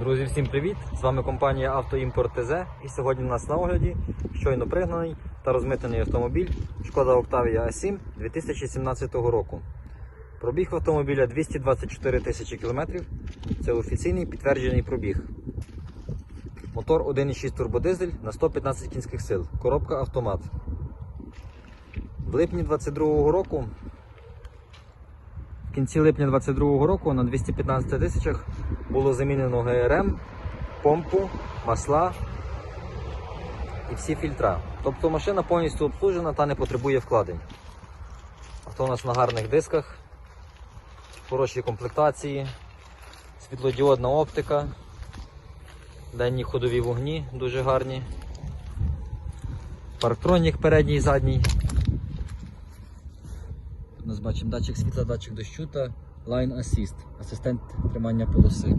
Друзі, всім привіт! З вами компанія Автоімпорт ТЗ. І сьогодні у нас на огляді щойно пригнаний та розмитнений автомобіль Шкода Octavia A7 2017 року. Пробіг автомобіля 224 тисячі кілометрів. Це офіційний підтверджений пробіг. Мотор 1,6 турбодизель на 115 кінських сил. Коробка автомат. В липні 2022 року в кінці липня 2022 року на 215 тисячах було замінено ГРМ, помпу, масла і всі фільтра. Тобто машина повністю обслужена та не потребує вкладень. Авто у нас на гарних дисках, в хорошій комплектації, світлодіодна оптика, денні ходові вогні дуже гарні. Парктронік передній і задній. Тут нас бачимо датчик світла, датчик дощу та Line Assist, асистент тримання полоси.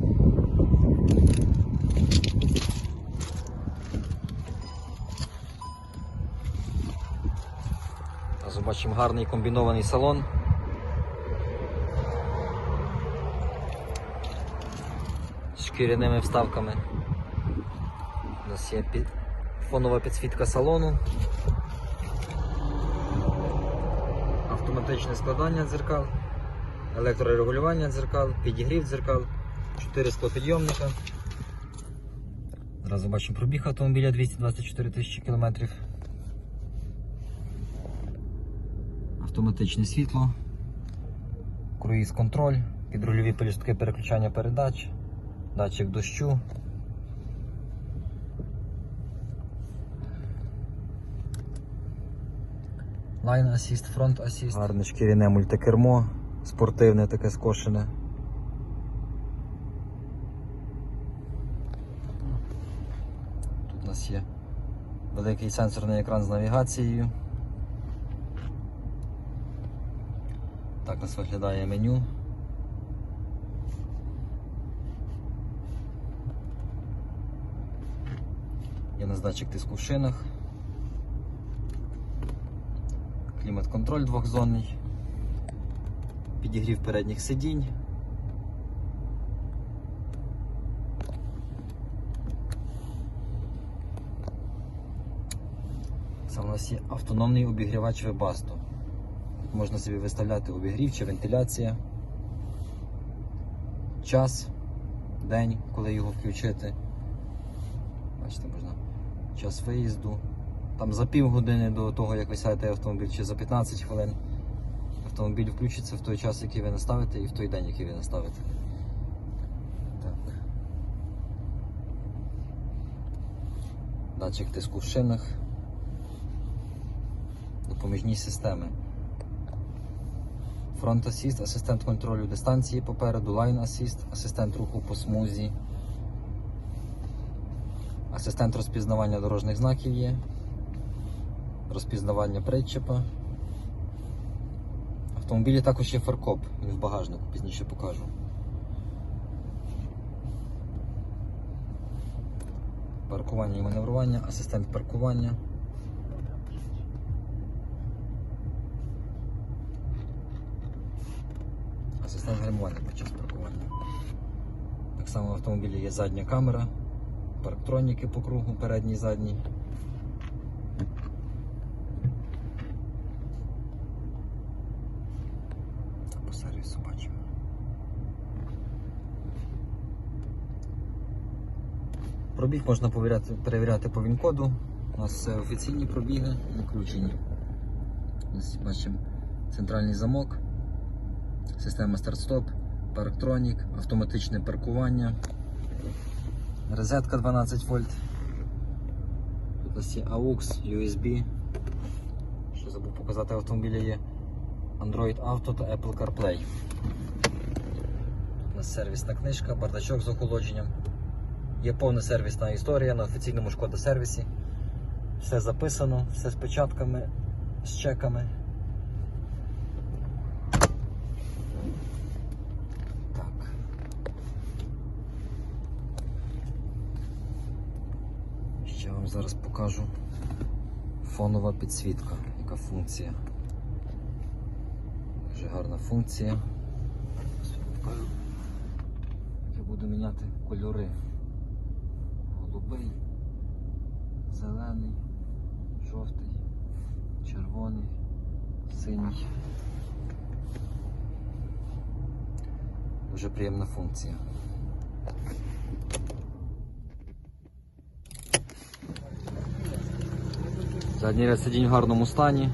Зараз бачимо гарний комбінований салон. З шкіряними вставками. У нас є фонова підсвітка салону. автоматичне складання дзеркал, електрорегулювання дзеркал, підігрів дзеркал, 4 склопідйомника. Зразу бачимо пробіг автомобіля 224 тисячі кілометрів. Автоматичне світло, круїз контроль, підрульові пелюстки переключання передач, датчик дощу. Line Assist, Front Assist. Гарне шкіряне мультикермо, спортивне таке скошене. Тут у нас є великий сенсорний екран з навігацією. Так у нас виглядає меню. Є нас датчик тиску в шинах. Клімат-контроль двохзонний, підігрів передніх сидінь. Це у нас є автономний обігрівач Webasto. Можна собі виставляти обігрів чи вентиляція, час, день, коли його включити. Бачите, можна час виїзду. Там за пів години до того, як ви сядете автомобіль, чи за 15 хвилин автомобіль включиться в той час, який ви наставите, і в той день, який ви наставите. Так. Датчик тиску в шинах. Допоміжні системи. Front Assist, асистент контролю дистанції попереду, Line Assist, асистент руху по смузі. Асистент розпізнавання дорожніх знаків є розпізнавання причепа. Автомобілі також є фаркоп, він в багажнику, пізніше покажу. Паркування і маневрування, асистент паркування. Асистент гальмування під час паркування. Так само в автомобілі є задня камера, парктроніки по кругу, передній задній. по сервісу бачимо. Пробіг можна перевіряти, перевіряти по ВІН-коду. У нас офіційні пробіги, включені. Ось бачимо центральний замок, система старт-стоп, парктронік, автоматичне паркування, розетка 12 вольт. Тут нас є AUX, USB. Що забув показати, автомобілі є Android Auto та Apple CarPlay. У нас сервісна книжка, бардачок з охолодженням. Є повна сервісна історія на офіційному шкода сервісі. Все записано, все з печатками, з чеками. Так. Ще вам зараз покажу фонова підсвітка, яка функція. Дуже гарна функція. Я буду міняти. кольори. Голубий, зелений, жовтий, червоний, синій. Дуже приємна функція. Задній ряд сидінь в гарному стані.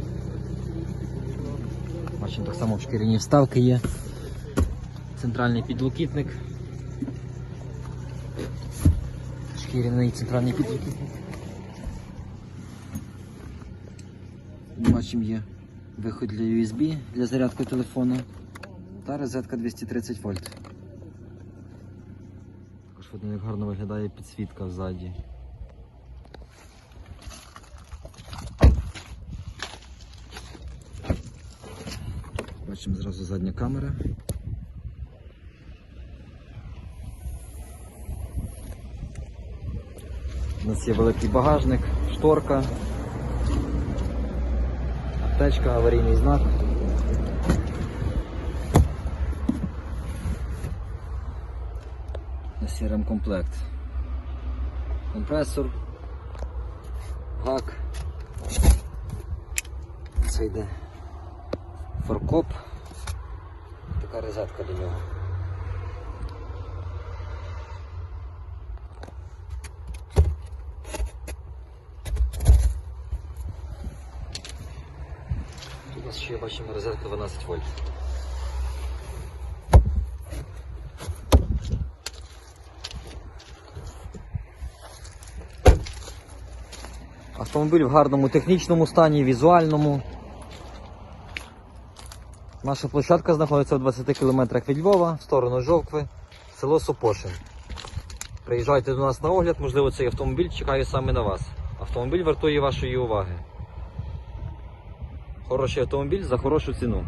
Бачимо, так само в шкіряні вставки є. Центральний підлокітник. Шкіряний центральний підлокітник. Бачимо є виход для USB для зарядки телефону та розетка 230 вольт. Також видно, як гарно виглядає підсвітка ззаді. Бачимо зразу задня камера. У нас є великий багажник, шторка, аптечка, аварійний знак. У нас є ремкомплект. Компресор, гак. Це йде форкоп. Така розетка до нього. Ще бачимо розетка 12 вольт. Автомобіль в гарному технічному стані, візуальному. Наша площадка знаходиться в 20 кілометрах від Львова, в сторону Жовкви, село Сопошин. Приїжджайте до нас на огляд, можливо, цей автомобіль чекає саме на вас. Автомобіль вартує вашої уваги. Хороший автомобіль за хорошу ціну.